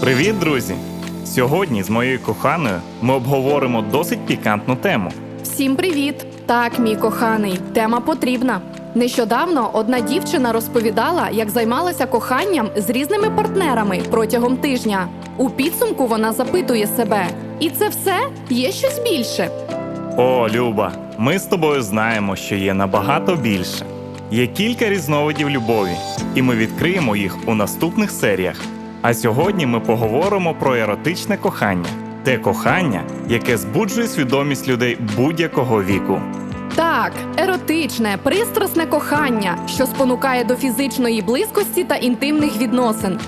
Привіт, друзі! Сьогодні з моєю коханою ми обговоримо досить пікантну тему. Всім привіт! Так, мій коханий, тема потрібна. Нещодавно одна дівчина розповідала, як займалася коханням з різними партнерами протягом тижня. У підсумку вона запитує себе: і це все є щось більше. О, Люба, ми з тобою знаємо, що є набагато більше. Є кілька різновидів любові, і ми відкриємо їх у наступних серіях. А сьогодні ми поговоримо про еротичне кохання, те кохання, яке збуджує свідомість людей будь-якого віку. Так, еротичне, пристрасне кохання, що спонукає до фізичної близькості та інтимних відносин.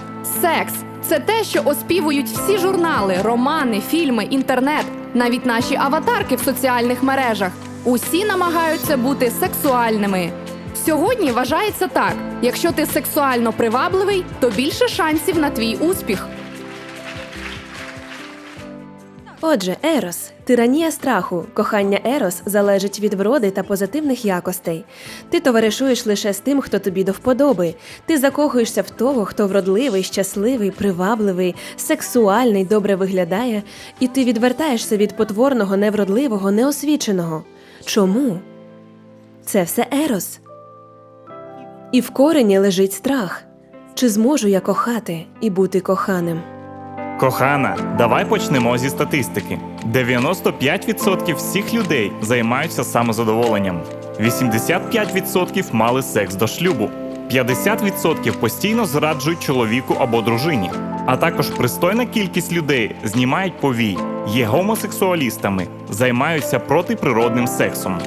Секс це те, що оспівують всі журнали, романи, фільми, інтернет, навіть наші аватарки в соціальних мережах. Усі намагаються бути сексуальними. Сьогодні вважається так: якщо ти сексуально привабливий, то більше шансів на твій успіх. Отже, Ерос тиранія страху. Кохання Ерос залежить від вроди та позитивних якостей. Ти товаришуєш лише з тим, хто тобі до вподоби. Ти закохуєшся в того, хто вродливий, щасливий, привабливий, сексуальний, добре виглядає, і ти відвертаєшся від потворного, невродливого, неосвіченого. Чому? Це все Ерос. І в корені лежить страх. Чи зможу я кохати і бути коханим? Кохана, давай почнемо зі статистики. 95% всіх людей займаються самозадоволенням. 85% мали секс до шлюбу. 50% постійно зраджують чоловіку або дружині. А також пристойна кількість людей знімають повій, є гомосексуалістами, займаються протиприродним сексом.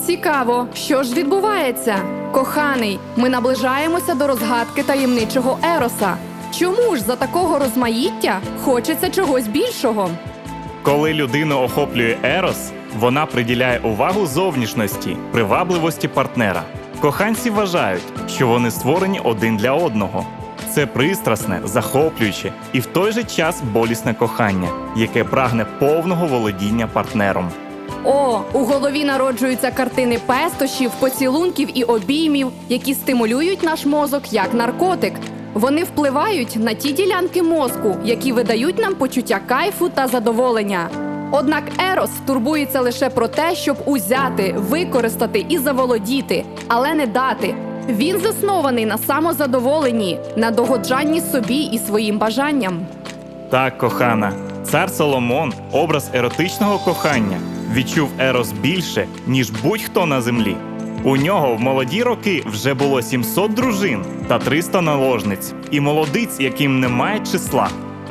Цікаво, що ж відбувається? Коханий, ми наближаємося до розгадки таємничого Ероса. Чому ж за такого розмаїття хочеться чогось більшого? Коли людину охоплює ерос, вона приділяє увагу зовнішності, привабливості партнера. Коханці вважають, що вони створені один для одного. Це пристрасне, захоплююче і в той же час болісне кохання, яке прагне повного володіння партнером. О, у голові народжуються картини пестощів, поцілунків і обіймів, які стимулюють наш мозок як наркотик. Вони впливають на ті ділянки мозку, які видають нам почуття кайфу та задоволення. Однак Ерос турбується лише про те, щоб узяти, використати і заволодіти, але не дати. Він заснований на самозадоволенні, на догоджанні собі і своїм бажанням. Так, кохана, цар Соломон, образ еротичного кохання, відчув ерос більше, ніж будь-хто на землі. У нього в молоді роки вже було 700 дружин та 300 наложниць, і молодиць, яким немає числа.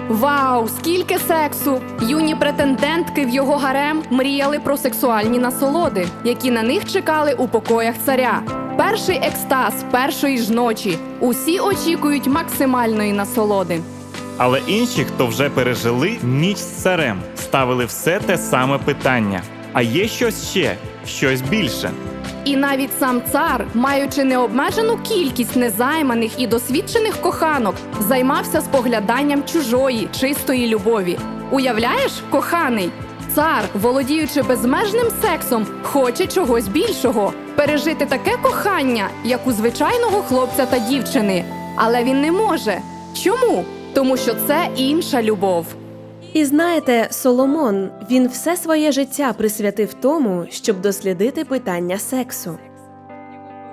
Вау, скільки сексу! Юні претендентки в його гарем мріяли про сексуальні насолоди, які на них чекали у покоях царя. Перший екстаз першої ж ночі. Усі очікують максимальної насолоди. Але інші, хто вже пережили ніч з царем, ставили все те саме питання: а є щось ще, щось більше. І навіть сам цар, маючи необмежену кількість незайманих і досвідчених коханок, займався спогляданням чужої, чистої любові. Уявляєш, коханий? Цар, володіючи безмежним сексом, хоче чогось більшого, пережити таке кохання, як у звичайного хлопця та дівчини. Але він не може. Чому? Тому що це інша любов. І знаєте, Соломон він все своє життя присвятив тому, щоб дослідити питання сексу.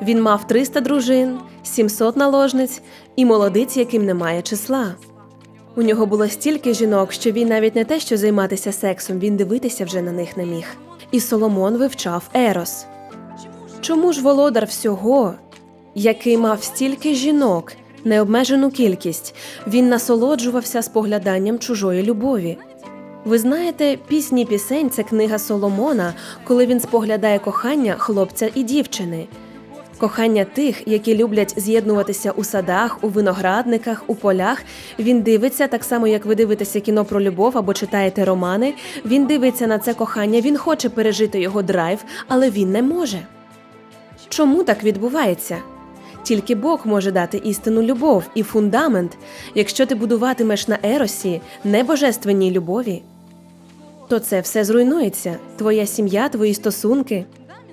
Він мав 300 дружин, 700 наложниць і молодиць, яким немає числа. У нього було стільки жінок, що він навіть не те, що займатися сексом, він дивитися вже на них не міг. І Соломон вивчав Ерос. Чому ж володар всього, який мав стільки жінок, необмежену кількість, він насолоджувався спогляданням чужої любові? Ви знаєте, пісні пісень це книга Соломона, коли він споглядає кохання хлопця і дівчини. Кохання тих, які люблять з'єднуватися у садах, у виноградниках, у полях. Він дивиться так само, як ви дивитеся кіно про любов або читаєте романи. Він дивиться на це кохання, він хоче пережити його драйв, але він не може. Чому так відбувається? Тільки Бог може дати істинну любов і фундамент, якщо ти будуватимеш на еросі, не божественній любові, то це все зруйнується. Твоя сім'я, твої стосунки.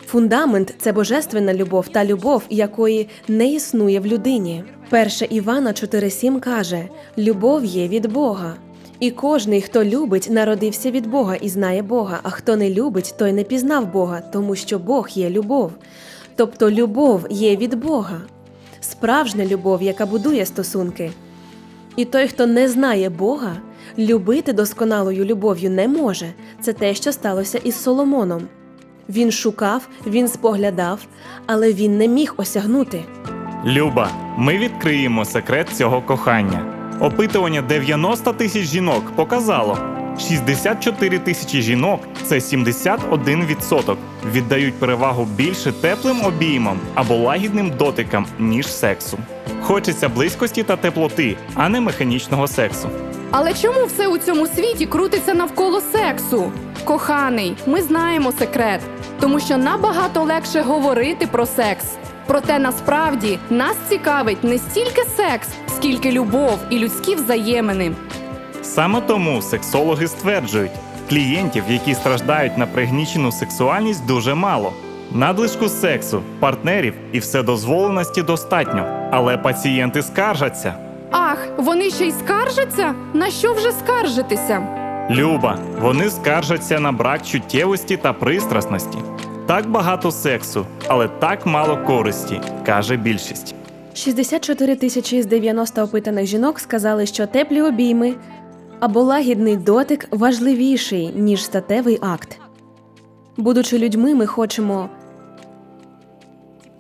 Фундамент це божественна любов та любов, якої не існує в людині. 1 Івана 4,7 каже: Любов є від Бога. І кожний, хто любить, народився від Бога і знає Бога, а хто не любить, той не пізнав Бога, тому що Бог є любов. Тобто любов є від Бога, справжня любов, яка будує стосунки. І той, хто не знає Бога, любити досконалою любов'ю не може. Це те, що сталося із Соломоном. Він шукав, він споглядав, але він не міг осягнути. Люба, ми відкриємо секрет цього кохання. Опитування 90 тисяч жінок показало, 64 тисячі жінок це 71% віддають перевагу більше теплим обіймам або лагідним дотикам, ніж сексу. Хочеться близькості та теплоти, а не механічного сексу. Але чому все у цьому світі крутиться навколо сексу? Коханий, ми знаємо секрет, тому що набагато легше говорити про секс. Проте насправді нас цікавить не стільки секс, скільки любов і людські взаємини. Саме тому сексологи стверджують, клієнтів, які страждають на пригнічену сексуальність, дуже мало. Надлишку сексу, партнерів і вседозволеності достатньо. Але пацієнти скаржаться. Ах, вони ще й скаржаться? На що вже скаржитися? Люба, вони скаржаться на брак чуттєвості та пристрасності. Так багато сексу, але так мало користі, каже більшість. 64 тисячі з 90 опитаних жінок сказали, що теплі обійми або лагідний дотик важливіший, ніж статевий акт. Будучи людьми, ми хочемо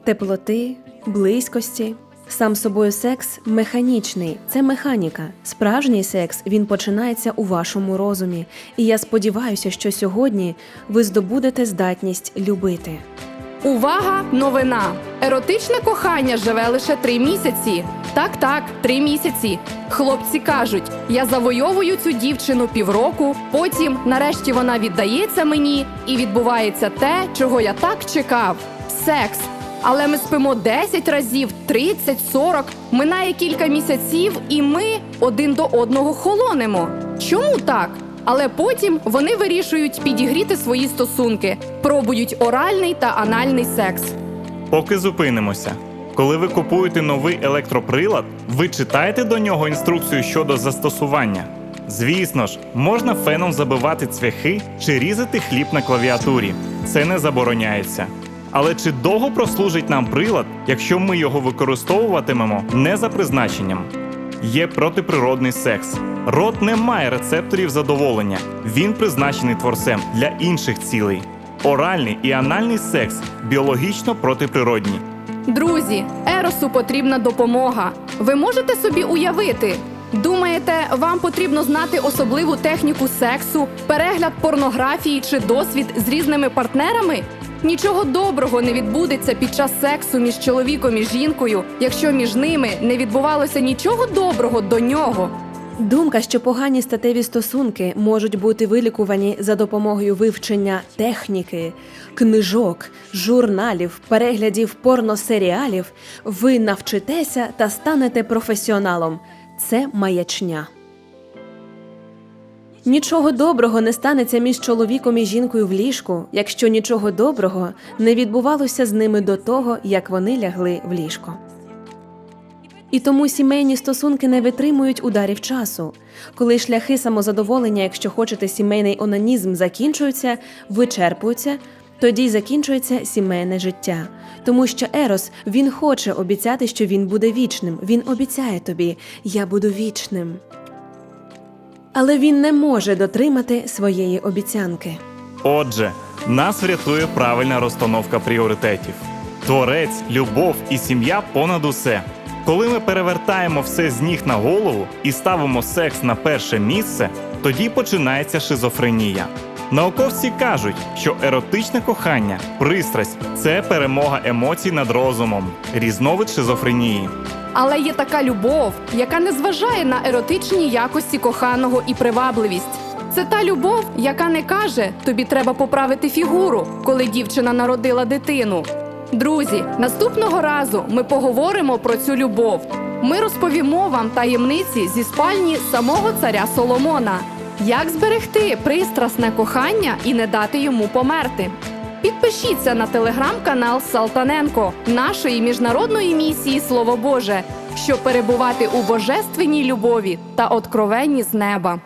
теплоти, близькості. Сам собою секс механічний, це механіка. Справжній секс він починається у вашому розумі. І я сподіваюся, що сьогодні ви здобудете здатність любити. Увага, новина! Еротичне кохання живе лише три місяці. Так, так, три місяці. Хлопці кажуть: я завойовую цю дівчину півроку, потім, нарешті, вона віддається мені, і відбувається те, чого я так чекав: секс. Але ми спимо 10 разів, 30, 40, минає кілька місяців, і ми один до одного холонемо. Чому так? Але потім вони вирішують підігріти свої стосунки, пробують оральний та анальний секс. Поки зупинимося. Коли ви купуєте новий електроприлад, ви читаєте до нього інструкцію щодо застосування. Звісно ж, можна феном забивати цвяхи чи різати хліб на клавіатурі. Це не забороняється. Але чи довго прослужить нам прилад, якщо ми його використовуватимемо не за призначенням? Є протиприродний секс. Рот не має рецепторів задоволення. Він призначений творцем для інших цілей. Оральний і анальний секс біологічно протиприродні. Друзі, Еросу потрібна допомога. Ви можете собі уявити? Думаєте, вам потрібно знати особливу техніку сексу, перегляд порнографії чи досвід з різними партнерами? Нічого доброго не відбудеться під час сексу між чоловіком і жінкою, якщо між ними не відбувалося нічого доброго до нього. Думка, що погані статеві стосунки можуть бути вилікувані за допомогою вивчення техніки, книжок, журналів, переглядів порносеріалів, ви навчитеся та станете професіоналом. Це маячня. Нічого доброго не станеться між чоловіком і жінкою в ліжку, якщо нічого доброго не відбувалося з ними до того, як вони лягли в ліжко. І тому сімейні стосунки не витримують ударів часу. Коли шляхи самозадоволення, якщо хочете, сімейний онанізм закінчуються, вичерпуються, тоді й закінчується сімейне життя. Тому що Ерос він хоче обіцяти, що він буде вічним. Він обіцяє тобі, я буду вічним. Але він не може дотримати своєї обіцянки. Отже, нас врятує правильна розстановка пріоритетів. Творець, любов і сім'я понад усе. Коли ми перевертаємо все з ніг на голову і ставимо секс на перше місце, тоді починається шизофренія. Науковці кажуть, що еротичне кохання, пристрасть це перемога емоцій над розумом, різновид шизофренії. Але є така любов, яка не зважає на еротичні якості коханого і привабливість. Це та любов, яка не каже, тобі треба поправити фігуру, коли дівчина народила дитину. Друзі, наступного разу ми поговоримо про цю любов. Ми розповімо вам таємниці зі спальні самого царя Соломона. Як зберегти пристрасне кохання і не дати йому померти? Підпишіться на телеграм-канал Салтаненко нашої міжнародної місії Слово Боже щоб перебувати у божественній любові та откровенні з неба.